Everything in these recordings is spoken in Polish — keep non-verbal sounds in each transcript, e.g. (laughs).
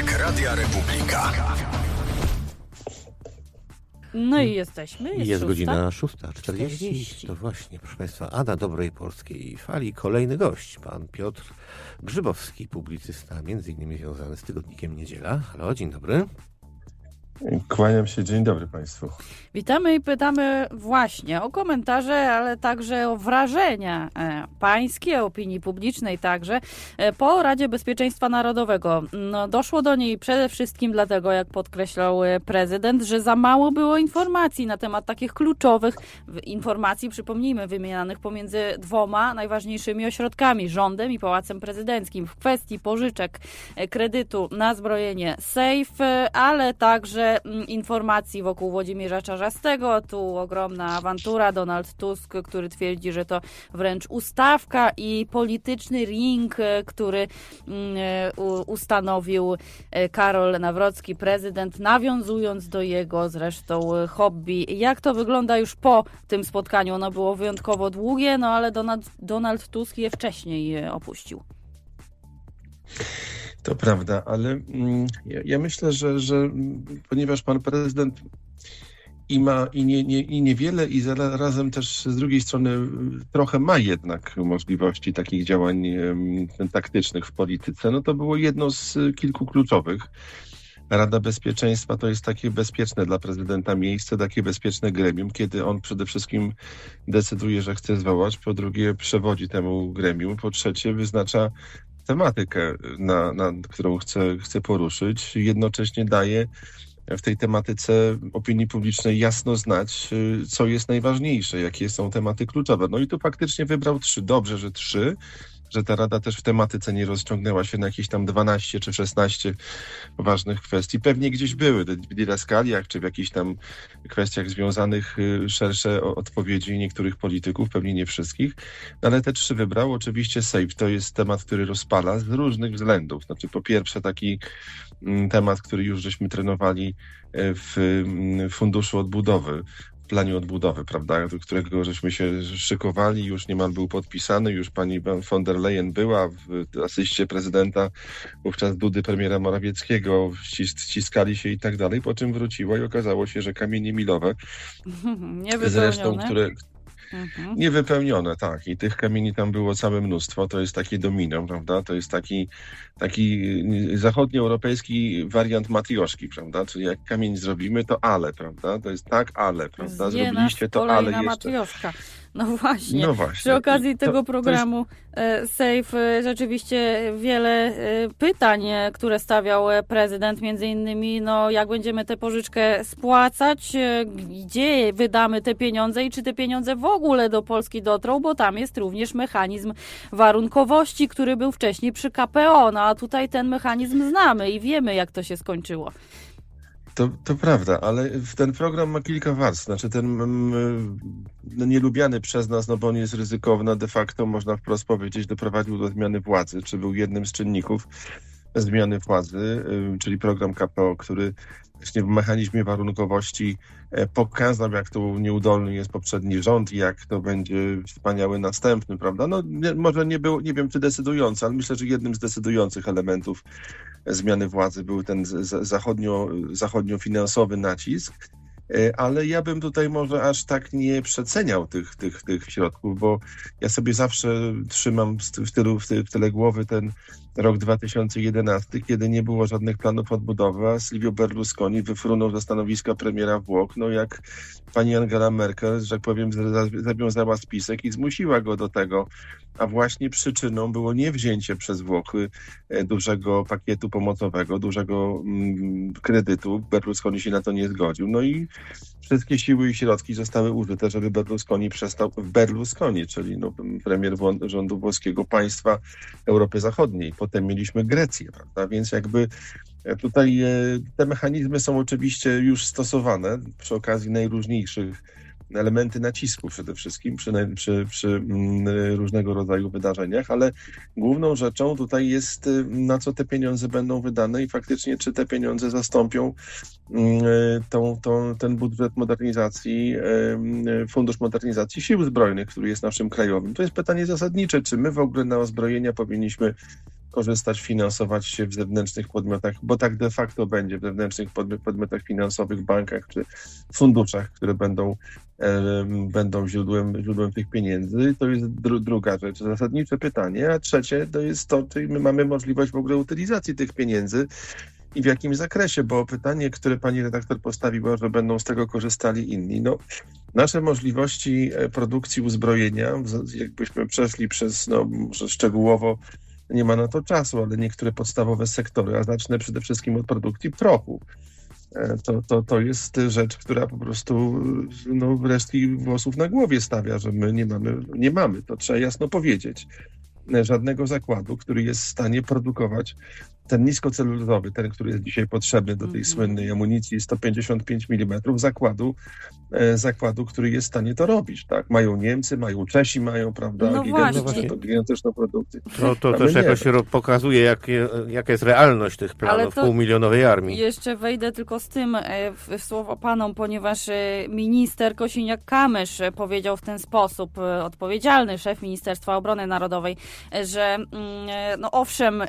Poranek Radia Republika. No i jesteśmy. Jest, Jest szósta. godzina 6.40. 40. To właśnie, proszę Państwa, Ada Dobrej Polskiej Fali. Kolejny gość, pan Piotr Grzybowski, publicysta, między innymi związany z tygodnikiem Niedziela. Halo, dzień dobry. Kłaniam się, dzień dobry Państwu. Witamy i pytamy właśnie o komentarze, ale także o wrażenia e, pańskie, opinii publicznej także e, po Radzie Bezpieczeństwa Narodowego. No, doszło do niej przede wszystkim dlatego, jak podkreślał e, prezydent, że za mało było informacji na temat takich kluczowych informacji, przypomnijmy, wymienianych pomiędzy dwoma najważniejszymi ośrodkami, rządem i Pałacem Prezydenckim w kwestii pożyczek kredytu na zbrojenie SAFE, ale także mm, informacji wokół Włodzimierza Czarzastego. Tu ogromna awantura. Donald Tusk, który twierdzi, że to wręcz ustawka i polityczny ring, e, który mm, e, ustanowił e, Karol Nawrocki, prezydent, nawiązując do jego zresztą hobby. Jak to wygląda już po tym spotkaniu? Ono było wyjątkowo długie, no ale Donald, Donald Tusk je wcześniej opuścił. To prawda, ale mm, ja, ja myślę, że, że mm, ponieważ pan prezydent i ma i, nie, nie, i niewiele, i zarazem też z drugiej strony mm, trochę ma jednak możliwości takich działań em, taktycznych w polityce, no to było jedno z kilku kluczowych. Rada Bezpieczeństwa to jest takie bezpieczne dla prezydenta miejsce, takie bezpieczne gremium, kiedy on przede wszystkim decyduje, że chce zwołać, po drugie przewodzi temu gremium, po trzecie wyznacza tematykę, na, na którą chce, chce poruszyć. Jednocześnie daje w tej tematyce opinii publicznej jasno znać, y, co jest najważniejsze, jakie są tematy kluczowe. No i tu faktycznie wybrał trzy. Dobrze, że trzy, że ta rada też w tematyce nie rozciągnęła się na jakieś tam 12 czy 16 ważnych kwestii. Pewnie gdzieś były w didaskaliach, czy w jakichś tam kwestiach związanych y, szersze odpowiedzi niektórych polityków, pewnie nie wszystkich. No ale te trzy wybrał. Oczywiście SAFE to jest temat, który rozpala z różnych względów. Znaczy, po pierwsze, taki mm, temat, który już żeśmy trenowali e, w mm, Funduszu Odbudowy, planie odbudowy, prawda, do którego żeśmy się szykowali, już niemal był podpisany, już pani von der Leyen była w asyście prezydenta, wówczas Dudy, premiera Morawieckiego, ścis- ściskali się i tak dalej, po czym wróciła i okazało się, że kamienie milowe, (laughs) zresztą, które, Mhm. Niewypełnione, tak. I tych kamieni tam było całe mnóstwo. To jest takie domino, prawda? To jest taki, taki y, zachodnioeuropejski wariant matrioszki, prawda? Czyli jak kamień zrobimy, to ale, prawda? To jest tak, ale, prawda? Zrobiliście to ale jeszcze. matrioszka. No właśnie. No właśnie. Przy okazji to- tego jest- programu e, Safe rzeczywiście wiele e, pytań, e, które stawiał e, prezydent, między innymi, no jak będziemy tę pożyczkę spłacać, gdzie wydamy te pieniądze i czy te pieniądze w ogóle do Polski dotrą, bo tam jest również mechanizm warunkowości, który był wcześniej przy KPO, no a tutaj ten mechanizm znamy i wiemy jak to się skończyło. To, to prawda, ale ten program ma kilka warstw. Znaczy ten no, nielubiany przez nas, no bo on jest ryzykowny, de facto można wprost powiedzieć, doprowadził do zmiany władzy, czy był jednym z czynników zmiany władzy, y, czyli program KPO, który właśnie w mechanizmie warunkowości e, pokazał, jak to nieudolny jest poprzedni rząd i jak to będzie wspaniały następny, prawda? No nie, może nie był, nie wiem czy decydujący, ale myślę, że jednym z decydujących elementów zmiany władzy był ten zachodnio, zachodniofinansowy nacisk. E, Ale ja bym tutaj może aż tak nie przeceniał tych, tych, tych środków, bo ja sobie zawsze trzymam w, tylu, w, ty, w tyle głowy ten rok 2011, kiedy nie było żadnych planów odbudowy, a Silvio Berlusconi wyfrunął ze stanowiska premiera Włoch, no jak pani Angela Merkel, że tak powiem, za- zawiązała spisek i zmusiła go do tego, a właśnie przyczyną było nie wzięcie przez Włochy e, dużego pakietu pomocowego, dużego mm, kredytu. Berlusconi się na to nie zgodził. No i wszystkie siły i środki zostały użyte, żeby Berlusconi przestał, Berlusconi, czyli no, premier rządu włoskiego państwa Europy Zachodniej. Potem mieliśmy Grecję, prawda? Więc jakby e, tutaj e, te mechanizmy są oczywiście już stosowane przy okazji najróżniejszych elementy nacisku przede wszystkim przy, przy, przy mm, różnego rodzaju wydarzeniach, ale główną rzeczą tutaj jest, y, na co te pieniądze będą wydane i faktycznie, czy te pieniądze zastąpią mm, tą, tą, ten budżet modernizacji, Fundusz Modernizacji Sił Zbrojnych, który jest naszym krajowym. To jest pytanie zasadnicze, czy my w ogóle na ozbrojenia powinniśmy korzystać, finansować się w zewnętrznych podmiotach, bo tak de facto będzie w zewnętrznych podmi- podmiotach finansowych, bankach czy funduszach, które będą, będą źródłem, źródłem tych pieniędzy. To jest dru- druga rzecz, zasadnicze pytanie. A trzecie to jest to, czy my mamy możliwość w ogóle utylizacji tych pieniędzy i w jakim zakresie, bo pytanie, które pani redaktor postawiła, że będą z tego korzystali inni. No, nasze możliwości e, produkcji uzbrojenia, jakbyśmy przeszli przez, no, szczegółowo, nie ma na to czasu, ale niektóre podstawowe sektory, a zacznę przede wszystkim od produkcji prochu. E, To, to, to jest rzecz, która po prostu no, resztki włosów na głowie stawia, że my nie mamy, nie mamy, to trzeba jasno powiedzieć, e, żadnego zakładu, który jest w stanie produkować ten niskocelulozowy, ten, który jest dzisiaj potrzebny do tej Mhm. słynnej amunicji 155 mm, zakładu, e, zakładu, który jest w stanie to robić. Tak? Mają Niemcy, mają Czesi, mają, prawda, No gigantyczną, właśnie. to gigantyczną produkcję. To, to A też nie. jakoś pokazuje, jakie, jaka jest realność tych planów to- półmilionowej armii. Jeszcze wejdę tylko z tym e, w, w słowo panom, ponieważ e, minister Kosiniak-Kamysz e, powiedział w ten sposób, odpowiedzialny szef Ministerstwa Obrony Narodowej, że mm, no owszem,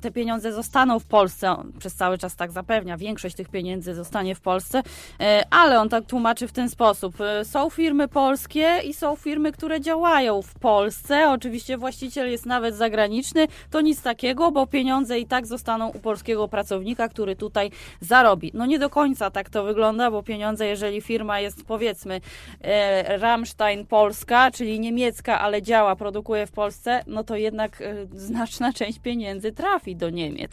te pieniądze zostaną w Polsce, on przez cały czas tak zapewnia, większość tych pieniędzy zostanie w Polsce, e, ale on tak tłumaczy w ten sposób. e, Są firmy polskie i są firmy, które działają w Polsce. Oczywiście właściciel jest nawet zagraniczny. To nic takiego, bo pieniądze i tak zostaną u polskiego pracownika, który tutaj zarobi. No nie do końca tak to wygląda, bo pieniądze, jeżeli firma jest powiedzmy e, Rammstein Polska, czyli niemiecka, ale działa, produkuje w Polsce, no to jednak znaczna część pieniędzy trafi do Niemiec.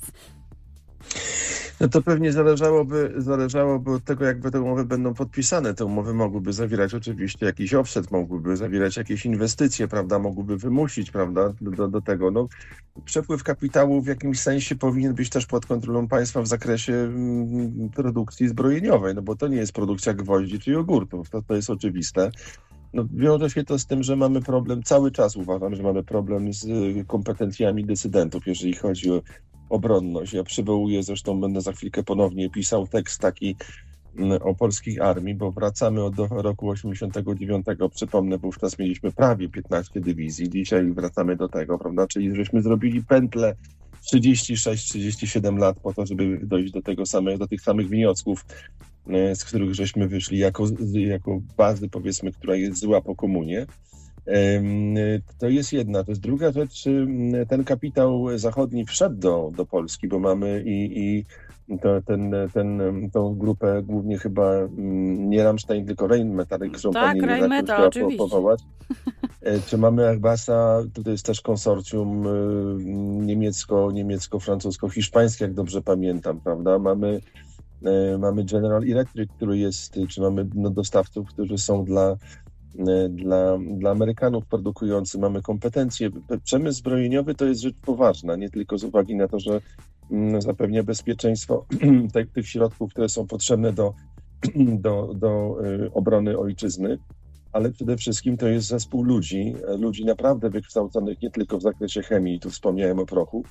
No to pewnie zależałoby, zależałoby od tego, jak te umowy będą podpisane. Te umowy mogłyby zawierać oczywiście jakiś offset, mogłyby zawierać jakieś inwestycje, prawda, mogłyby wymusić, prawda, do, do tego. No, przepływ kapitału w jakimś sensie powinien być też pod kontrolą państwa w zakresie mm, produkcji zbrojeniowej, no bo to nie jest produkcja gwoździ czy jogurtów, to, to jest oczywiste. No, wiąże się to z tym, że mamy problem, cały czas uważam, że mamy problem z y, kompetencjami decydentów, jeżeli chodzi o obronność. Ja przywołuję, zresztą będę za chwilkę ponownie pisał tekst taki mm, o polskiej armii, bo wracamy od do roku 89. Przypomnę, wówczas mieliśmy prawie 15 dywizji, dzisiaj wracamy do tego, prawda? Czyli żeśmy zrobili pętlę 36-37 lat po to, żeby dojść do tego samego, do tych samych wniosków, z których żeśmy wyszli jako, jako bazy, powiedzmy, która jest zła po komunie. To jest jedna. To jest druga rzecz. Ten kapitał zachodni wszedł do, do Polski, bo mamy i, i to, ten, ten, tą grupę głównie chyba mm, nie Rammstein, tylko Rheinmetall, którą Tak, pani Rheinmetall, oczywiście. po- powołać. E, Czy mamy Airbusa, to jest też konsorcjum y, niemiecko, niemiecko-francusko-hiszpańskie, jak dobrze pamiętam, prawda? Mamy, e, mamy General Electric, który jest, czy mamy no, dostawców, którzy są dla, e, dla, dla Amerykanów produkujący, mamy kompetencje. Przemysł zbrojeniowy to jest rzecz poważna, nie tylko z uwagi na to, że mm, zapewnia bezpieczeństwo (clears throat) tych, środków, które są potrzebne do, (clears throat) do, do obrony ojczyzny, ale przede wszystkim to jest zespół ludzi, e, ludzi naprawdę wykształconych nie tylko w zakresie chemii, tu wspomniałem o prochu,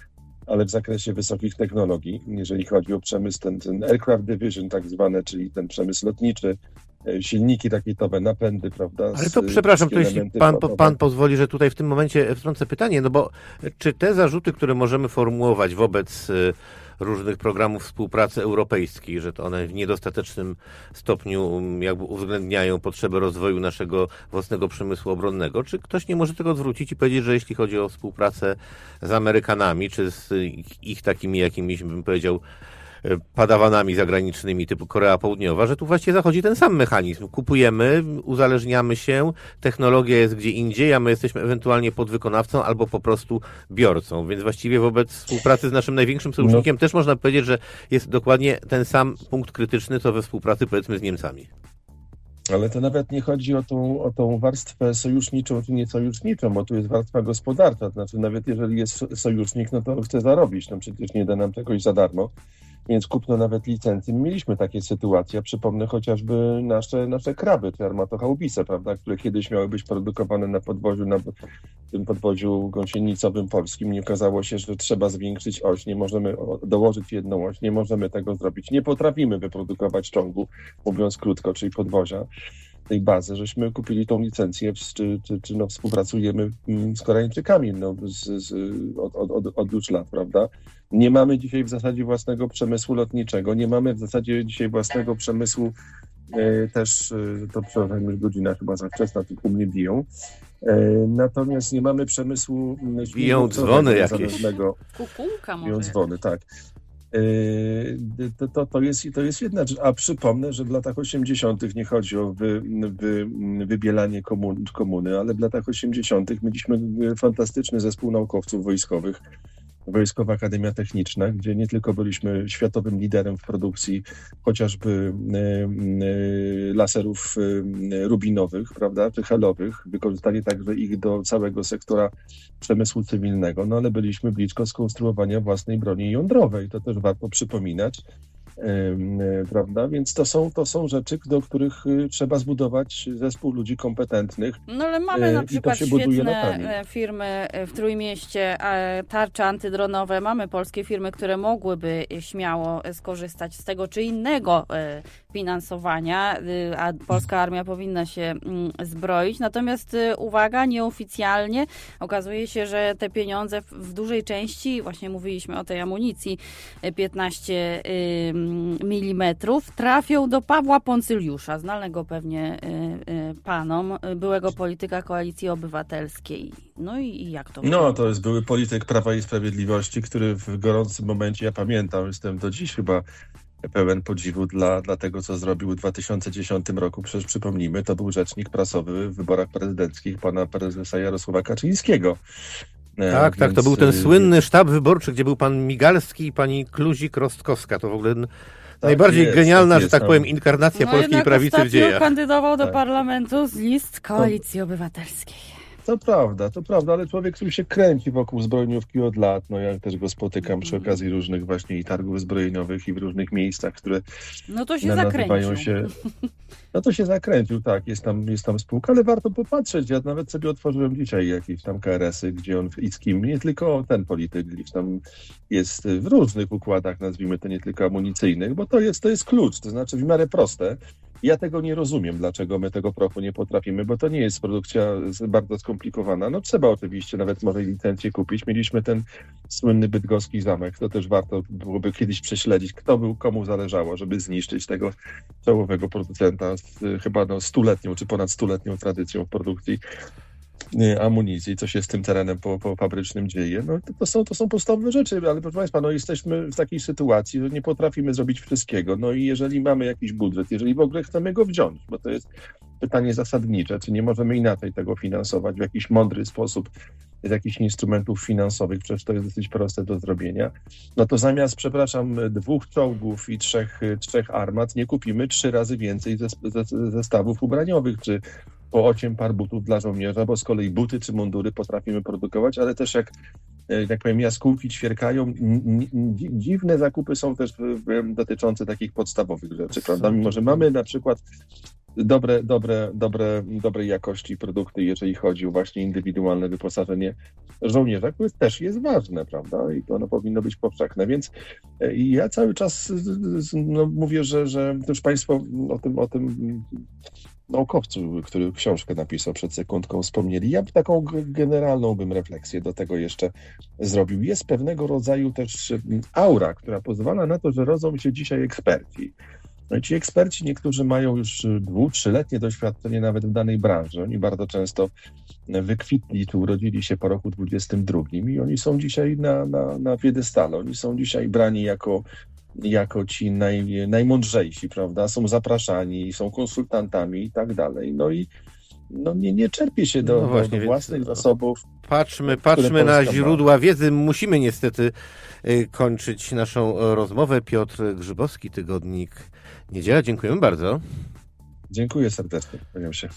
ale w zakresie wysokich technologii, jeżeli chodzi o przemysł, ten, ten aircraft division tak zwane, czyli ten przemysł lotniczy, e, silniki rakietowe, napędy, prawda? Ale z- to przepraszam, to jeśli pan, składowe. pan pozwoli, że tutaj w tym momencie wtrącę pytanie, no bo czy te zarzuty, które możemy formułować wobec y, różnych programów współpracy europejskiej, że to one w niedostatecznym stopniu um, jakby uwzględniają potrzebę rozwoju naszego własnego przemysłu obronnego, czy ktoś nie może tego odwrócić i powiedzieć, że jeśli chodzi o współpracę z Amerykanami, czy z ich, takimi jakimiś, bym powiedział, padawanami zagranicznymi typu Korea Południowa, że tu właściwie zachodzi ten sam mechanizm. Kupujemy, uzależniamy się, technologia jest gdzie indziej, a my jesteśmy ewentualnie podwykonawcą albo po prostu biorcą. Więc właściwie wobec współpracy z naszym największym sojusznikiem też można powiedzieć, że jest dokładnie ten sam punkt krytyczny, co we współpracy powiedzmy z Niemcami. Ale to nawet nie chodzi o tą, o tą warstwę sojuszniczą czy niesojuszniczą, bo tu jest warstwa gospodarcza. To znaczy, nawet jeżeli jest so- sojusznik, no to chce zarobić. No przecież nie da nam czegoś za darmo. Więc kupno nawet licencji. Mieliśmy takie sytuacje. Przypomnę chociażby nasze, nasze kraby, czy armatochałbice, prawda, które kiedyś miały być produkowane na podwoziu, na tym podwoziu gąsienicowym polskim. Nie okazało się, że trzeba zwiększyć oś. Nie możemy dołożyć jedną oś. Nie możemy tego zrobić. Nie potrafimy wyprodukować ciągu, mówiąc krótko, czyli podwozia. Tej bazy, żeśmy kupili tą licencję, czy, czy, czy no, współpracujemy mm, z Koreańczykami no, z, z, od, od, od, już lat, prawda? Nie mamy dzisiaj w zasadzie własnego przemysłu lotniczego, nie mamy w zasadzie dzisiaj własnego przemysłu e, też, e, to przepraszam, już godzina chyba za wczesna, tylko mnie biją. E, Natomiast nie mamy przemysłu mm, Biją dzwony jakieś. Kukułka Biją może. dzwony, tak. Yy, To, to, to, jest, to jest jedna rzecz. A przypomnę, że w latach 80. nie chodzi o wy, wy, wybielanie komun, komuny, ale w latach 80. mieliśmy fantastyczny zespół naukowców wojskowych, Wojskowa Akademia Techniczna, gdzie nie tylko byliśmy światowym liderem w produkcji chociażby yy, yy, laserów yy, rubinowych, prawda, czy helowych, wykorzystali także ich do całego sektora przemysłu cywilnego, no ale byliśmy blisko skonstruowania własnej broni jądrowej. To też warto przypominać. Y, Prawda? Więc to są, to są rzeczy, do których y, trzeba zbudować zespół ludzi kompetentnych. No ale mamy E, na przykład świetne e, firmy e, w Trójmieście, e, tarcze antydronowe, mamy polskie firmy, które mogłyby śmiało e, skorzystać z tego czy innego e, finansowania, y, a polska armia powinna się mm, zbroić. Natomiast y, uwaga, nieoficjalnie okazuje się, że te pieniądze w, dużej części, właśnie mówiliśmy o tej amunicji e, 15 mm, trafią do Pawła Poncyliusza, znanego pewnie y, y, panom, byłego polityka Koalicji Obywatelskiej. No i, jak to No, to jest były polityk Prawa i Sprawiedliwości, który w gorącym momencie, ja pamiętam, jestem do dziś chyba pełen podziwu dla, dla tego, co zrobił w 2010 roku. Przecież przypomnijmy, to był rzecznik prasowy w wyborach prezydenckich pana prezesa Jarosława Kaczyńskiego. E, Tak, tak, to był ten y, słynny sztab wyborczy, gdzie był pan Migalski i pani Kluzik-Rostkowska. To w ogóle n- najbardziej jest, genialna, tak że tak powiem, inkarnacja polskiej No jednak prawicy w dziejach. kandydował do Tak. parlamentu z list Koalicji Obywatelskiej. To prawda, to prawda, ale człowiek, który się kręci wokół zbrojeniówki od lat, no ja też go spotykam przy Mhm. okazji różnych właśnie i targów zbrojeniowych i w różnych miejscach, które No to się na- nazywają zakręcił. się... No to się zakręcił, tak, jest tam, jest tam spółka, ale warto popatrzeć. Ja nawet sobie otworzyłem dzisiaj jakieś tam KRS-y, gdzie on i z kim, nie tylko ten polityk, gdzieś tam jest w różnych układach, nazwijmy to nie tylko amunicyjnych, bo to jest, to jest klucz, to znaczy w miarę proste. Ja tego nie rozumiem, dlaczego my tego prochu nie potrafimy, bo to nie jest produkcja bardzo skomplikowana. No trzeba oczywiście nawet może licencję kupić. Mieliśmy ten słynny bydgoski zamek, to też warto byłoby kiedyś prześledzić, kto był, komu zależało, żeby zniszczyć tego czołowego producenta z chyba no, stuletnią czy ponad stuletnią tradycją produkcji amunicji, co się z tym terenem po, po fabrycznym dzieje. No, to, są, to są podstawowe rzeczy, ale proszę Państwa, no, jesteśmy w takiej sytuacji, że nie potrafimy zrobić wszystkiego. No i jeżeli mamy jakiś budżet, jeżeli w ogóle chcemy go wziąć, bo to jest pytanie zasadnicze, czy nie możemy inaczej tego finansować w jakiś mądry sposób z jakichś instrumentów finansowych, przecież to jest dosyć proste do zrobienia, no to zamiast, przepraszam, dwóch czołgów i trzech, trzech armat, nie kupimy trzy razy więcej zes- zes- zestawów ubraniowych, czy po osiem par butów dla żołnierza, bo z kolei buty czy mundury potrafimy produkować, ale też jak, e, jak powiem, jaskółki ćwierkają, dziwne zakupy są też dotyczące takich podstawowych rzeczy, prawda? Mimo, że mamy na przykład dobre, dobre, dobre, dobrej jakości produkty, jeżeli chodzi o właśnie indywidualne wyposażenie żołnierza, które też jest ważne, prawda? I to ono powinno być powszechne. Więc e, ja cały czas no, mówię, że, że już Państwo o tym, o tym naukowcu, który książkę napisał przed sekundką, wspomnieli. Ja taką generalną bym refleksję do tego jeszcze zrobił. Jest pewnego rodzaju też mm, aura, która pozwala na to, że rodzą się dzisiaj eksperci. No i ci eksperci niektórzy mają już dwu, trzyletnie doświadczenie nawet w danej branży. Oni bardzo często wykwitli czy urodzili się po roku 22 i oni są dzisiaj na, na, na. Oni są dzisiaj brani jako, jako ci naj, najmądrzejsi, prawda? Są zapraszani, są konsultantami i tak dalej. No i no nie, nie czerpie się do, No właśnie, do więc- własnych zasobów. Patrzmy, patrzmy na Polska ma. źródła wiedzy. Musimy niestety y, kończyć naszą e, rozmowę. Piotr Grzybowski, Tygodnik Niedziela. Dziękujemy bardzo. Dziękuję serdecznie. Kłaniam się.